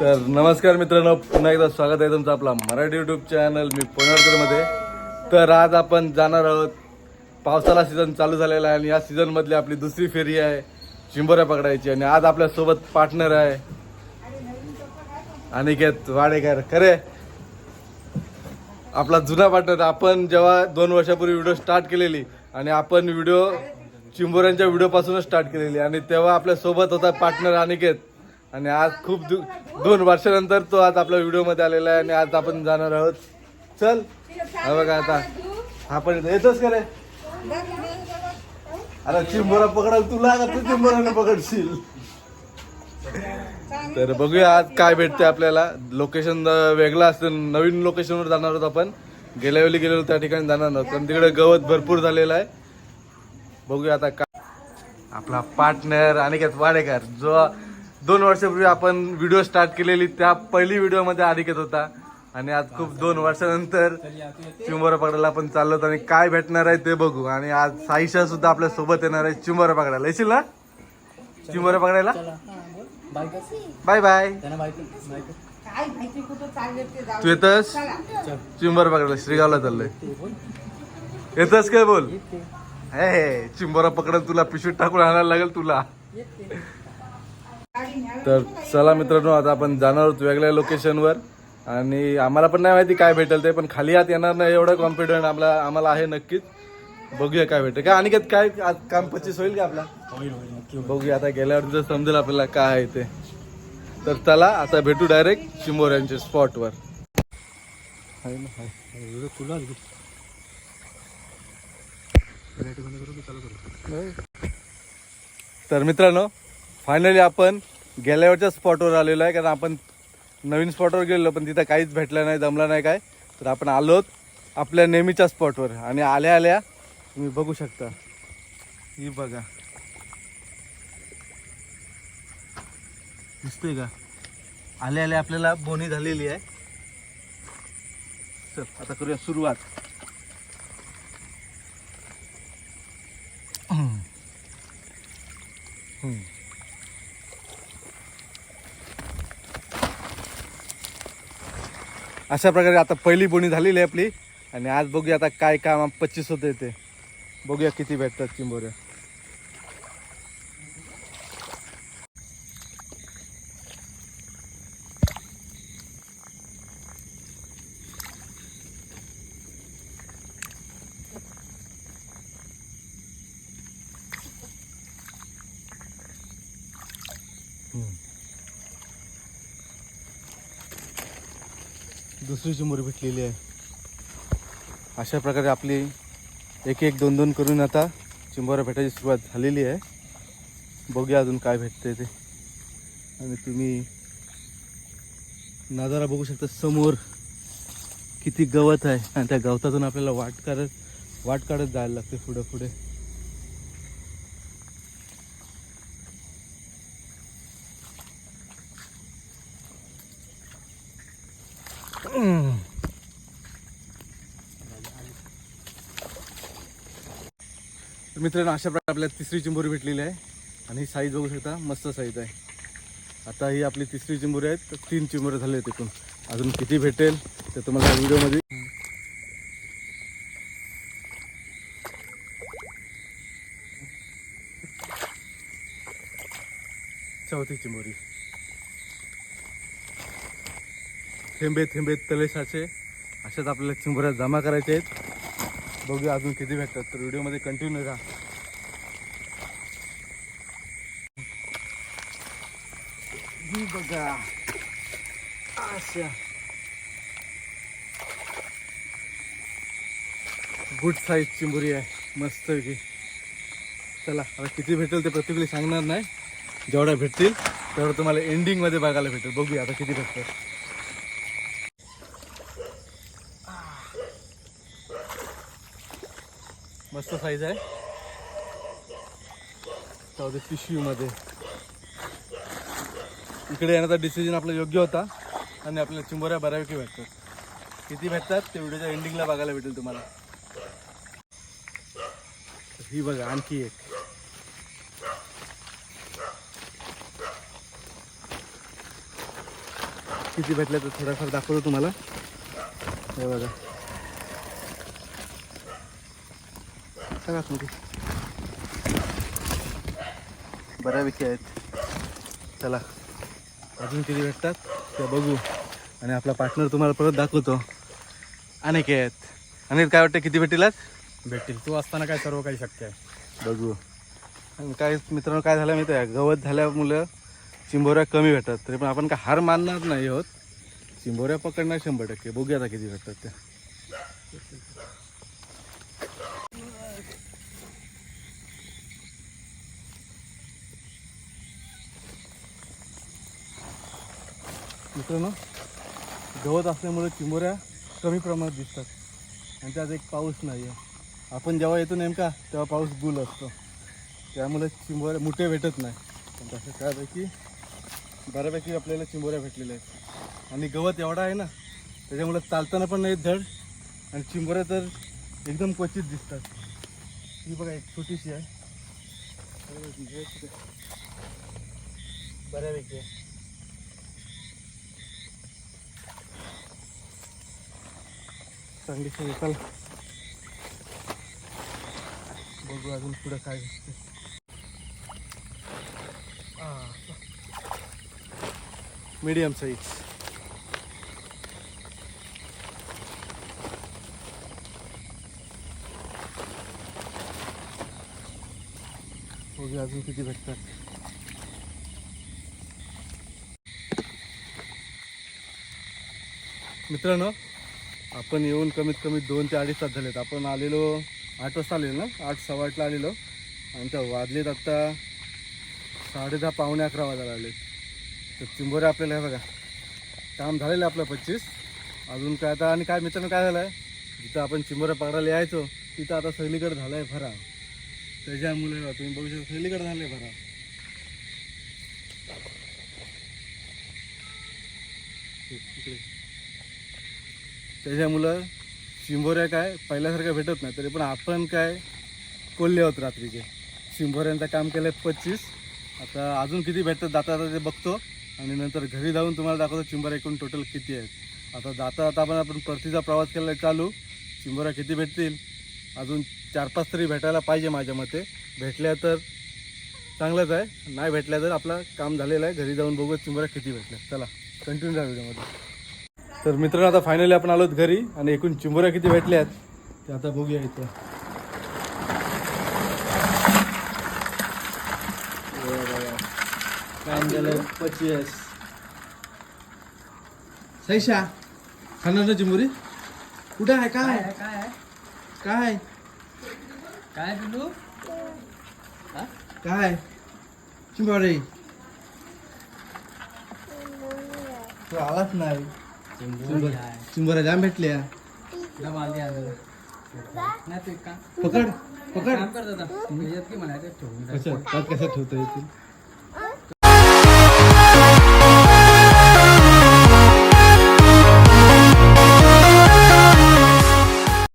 तर नमस्कार मित्रांनो पुन्हा एकदा स्वागत आहे तुमचं आपला मराठी युट्यूब चॅनल मी पुणेरकरमध्ये तर आज आपण जाणार आहोत. पावसाळा सीझन चालू झालेला आहे आणि या सीझनमधली आपली दुसरी फेरी आहे चिंबोऱ्या पकडायची. आणि आज आपल्यासोबत पार्टनर आहे. अनिकेत वाडेकर खरे. आपला जुना पार्टनर आपण जेव्हा दोन वर्षापूर्वी व्हिडिओ स्टार्ट केलेली आणि आपण व्हिडिओ चिंबोऱ्यांच्या व्हिडिओपासूनच स्टार्ट केलेली. आणि तेव्हा आपल्यासोबत होता पार्टनर अनिकेत. आणि आज खूप दु- दोन वर्षानंतर तो आज आपल्या व्हिडिओमध्ये आलेला आहे आणि आज आपण जाणार आहोत. चल हा बघा आता. आपण येतोच का रे? अरे चिंबोरा पकडाल तुला का तू चिंबोराने पकडशील. तर बघूया आज काय भेटते आपल्याला. लोकेशन वेगळं असतं. नवीन लोकेशनवर जाणार आहोत आपण. गेल्या वेळी गेलेलो त्या ठिकाणी जाणार आहोत. पण तिकडे गवत भरपूर झालेलं आहे. बघूया आता काय आपला पार्टनर अनिकेत वाडेकर जो दोन वर्षापूर्वी आपण व्हिडिओ स्टार्ट केलेली त्या पहिली व्हिडिओमध्ये अनिकेत होता. आणि आज खूप दोन वर्षानंतर चिंबोरा पकडायला आपण चाललो होतो आणि काय भेटणार आहे ते बघू. आणि आज साईशा सुद्धा आपल्यासोबत येणार आहे चिंबोरा पकडायला येशील ना? चिंबोरा पकडायला? बाय बाय ते येतस? चिंबर पकडायला श्रीगावला चाललंय. येतस काय बोल? हे चिंबोरा पकडून तुला पिशवीत टाकून आणायला लागेल तुला. तर चला मित्रांनो आता आपण जाणार आहोत वेगळ्या लोकेशनवर आणि आम्हाला पण नाही माहिती काय भेटेल ते पण खाली आत येणार नाही एवढं कॉन्फिडंट आपला आम्हाला आहे नक्कीच. बघूया काय भेटेल. काय आणि काय काम पच्चीस होईल का आपला? बघूया आता गेल्यावर तर समजेल आपल्याला काय आहे ते. तर चला आता भेटू डायरेक्ट चिंबोऱ्यांच्या स्पॉटवर तर मित्रांनो फायनली आपण गेल्यावरच्या स्पॉटवर आलेलो आहे. कारण आपण नवीन स्पॉटवर गेलेलो पण तिथं काहीच भेटलं नाही जमलं नाही काय. तर आपण आलोत आपल्या नेहमीच्या स्पॉटवर आणि आल्या आल्या तुम्ही बघू शकता. ही बघा. दिसते का? आल्या आल्या आपल्याला बोनी झालेली आहे. चल आता करूया सुरुवात. हम्म. अशा प्रकारे आता पहिली बोणी झालेली आहे आपली. आणि आज बघूया आता काय काम पच्चीस होते ते. बघूया किती भेटतात चिंबोऱ्या दुसरी चिमुरी भेटलेली आहे. अशा प्रकारे आपली एक एक दोन दोन करून आता चिंबोऱ्या भेटायची सुरुवात झालेली आहे. बघूया अजून काय भेटते ते. आणि तुम्ही नजारा बघू शकता समोर किती गवत आहे. आणि त्या गवतातून आपल्याला वाट करत वाट काढत जायला लागते पुढे पुढे तर मित्रांनो अशा प्रकारे आपल्याला तिसरी चिंबोरी भेटलेली आहे. आणि ही साईज बघू शकता मस्त साईज आहे. आता ही आपली तिसरी चिंबोरी आहे तर तीन चिंबोरे झाले आहेत एकूण अजून किती भेटेल ते तुम्हाला व्हिडिओमध्ये चौथी चिंबोरी. थेंबे थेंबे तले साचे. अशाच आपल्याला चिंबोऱ्या जमा करायच्या आहेत. बघूया अजून किती भेटतात. तर व्हिडिओमध्ये कंटिन्यू राहा. ही बघा. अशा गुड साईज चिंबुरी आहे. मस्त की चला आता किती भेटेल ते प्रत्येक सांगणार नाही. जेवढ्या भेटतील तेवढं तुम्हाला एंडिंगमध्ये बघायला भेटेल. बघूया आता किती भेटतात. मस्त साईज आहे. जाऊ दे पिशवीमध्ये इकडे येण्याचा डिसिजन आपला योग्य होता आणि आपल्याला चिंबोऱ्या बऱ्यापैकी भेटतात. किती भेटतात ते व्हिडिओच्या एंडिंगला बघायला भेटेल तुम्हाला. ही बघा आणखी एक. किती भेटल्या तर थोडाफार दाखवतो तुम्हाला. हे बघा. सांगा तुम्ही. बऱ्यापैकी आहेत. चला अजून किती भेटतात ते बघू. आणि आपला पार्टनर तुम्हाला परत दाखवतो. अनेक आहेत. आणि काय वाटतं किती भेटील आज? भेटतील तू असताना काय सर्व काही शक्य आहे? बघू. आणि काय मित्रांनो काय झालं माहिती आहे गवत झाल्यामुळं चिंबोऱ्या कमी भेटतात. तरी पण आपण काय हार मानणार नाही आहोत. चिंबोऱ्या पकडणार शंभर टक्के. बघूया आता किती भेटतात त्या मित्रांनो गवत असल्यामुळे चिंबोऱ्या कमी प्रमाणात दिसतात. आणि त्यात एक पाऊस नाही आहे आपण जेव्हा येतो नेमका तेव्हा पाऊस गुल असतो. त्यामुळे चिंबोऱ्या मुठे भेटत नाही. पण तसं त्यापैकी बऱ्यापैकी आपल्याला चिंबोऱ्या भेटलेल्या आहेत. आणि गवत एवढा आहे ना त्याच्यामुळे चालताना पण नाही धड आणि चिंबोऱ्या तर एकदम क्वचित दिसतात. ही बघा एक छोटीशी आहे. बऱ्यापैकी आहे. चांगली सगळी. बघू अजून पुढं काय दिसते मीडियम साईज बघू अजून किती भेटतात. मित्रांनो आपण येऊन कमीत कमी दोन ते अडीच तास झालेत. आपण आलेलो आठ वाजता आलेलो ना? आठ सव्वा आठला आलेलो. आणि त्या वाजलेत आत्ता साडे दहा पावणे अकरा वाजायला आले तर चिंबोरे आपल्याला आहे बघा काम झालेलं आहे आपलं पच्चीस अजून काय आता आणि काय मित्रांनो काय झालं आहे जिथं आपण चिंबोऱ्या पकडायला यायचो तिथं आता सगळीकडे झालं आहे भरा त्याच्यामुळे तुम्ही बघू शकता सगळीकडे झालं आहे भरा तिकडे त्याच्यामुळं शिंबोऱ्या काय पहिल्यासारख्या भेटत नाही तरी पण आपण काय कोल्हे आहोत रात्रीचे. शिंबोऱ्यांचं काम केलं आहे पच्चीस आता अजून किती भेटतात जाता जाता ते बघतो. आणि नंतर घरी जाऊन तुम्हाला दाखवतो चिंबोऱ्या एकूण टोटल किती आहेत. आता जाता जाता आपण आपण परतीचा प्रवास केला चालू. चिंबोऱ्या किती भेटतील? अजून चार पाच तरी भेटायला पाहिजे माझ्या मते. भेटल्या तर चांगलंच आहे. नाही भेटल्या तर आपलं काम झालेलं आहे. घरी जाऊन बघू चिंबोऱ्या किती भेटल्या. चला कंटिन्यू राहा व्हिडिओमध्ये तर मित्रांनो आता फायनली आपण आलोत घरी आणि एकूण चिंबोऱ्या किती भेटल्यात ते आता बघूया इथं. काय झालं पचीस. सैशा खाणार ना चिंबोरी? कुठं आहे? काय? काय काय काय? पिलू काय? चिंबोरी. तू आवाज नाही. चिंबोऱ्या जाम भेटल्या. नाही ते का? पकड पकड. काम करत की म्हणायचं? ठेवून त्यात ठेवता येतील?